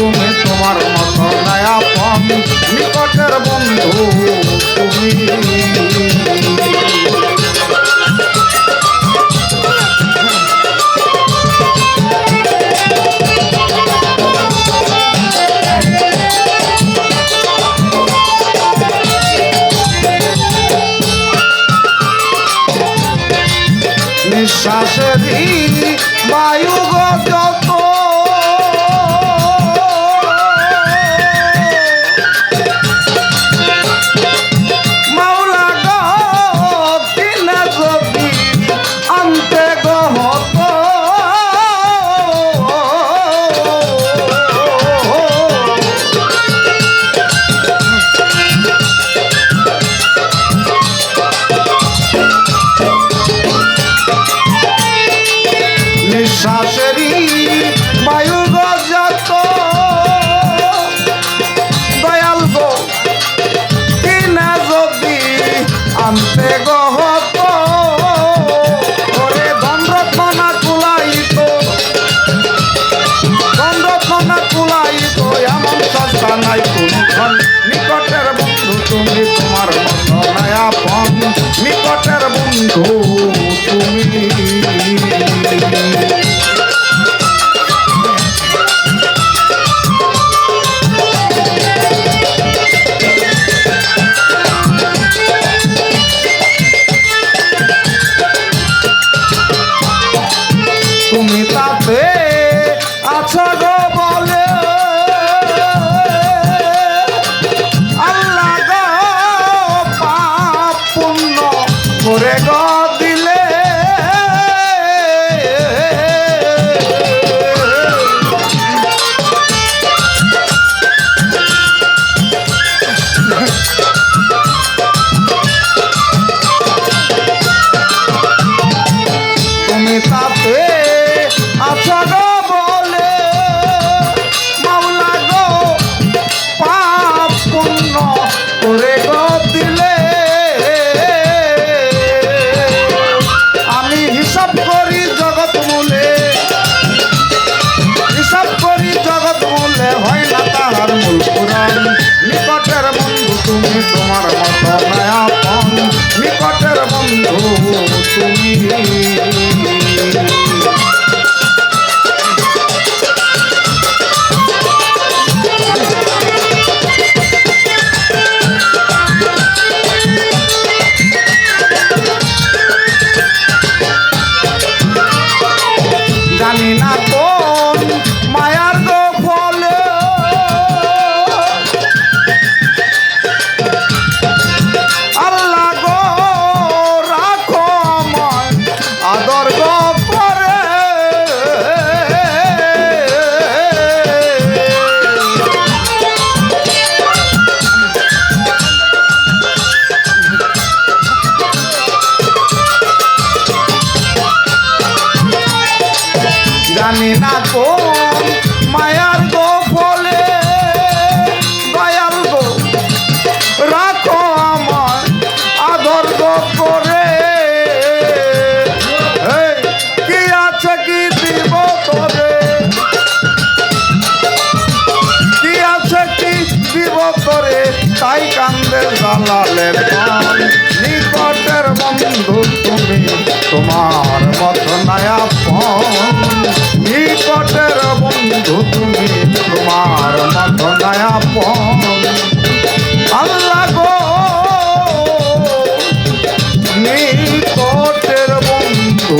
তুমি তোমার মত নয়া নিকটের বন্ধু। তুমি নিঃশ্বাসেরই বায়ু গত নিকটার বন্ধু তুমি। luego তুমি তোমার মত নয়াপন নিকটের বন্ধু তুমি জানি না জানে না জানালে নিকটের বন্ধু তুমি, তোমার মত নয়া ফোন নিকটের বন্ধু তুমি, তোমার মত নয়া ফোন আল্লাহ গো, নিকটের বন্ধু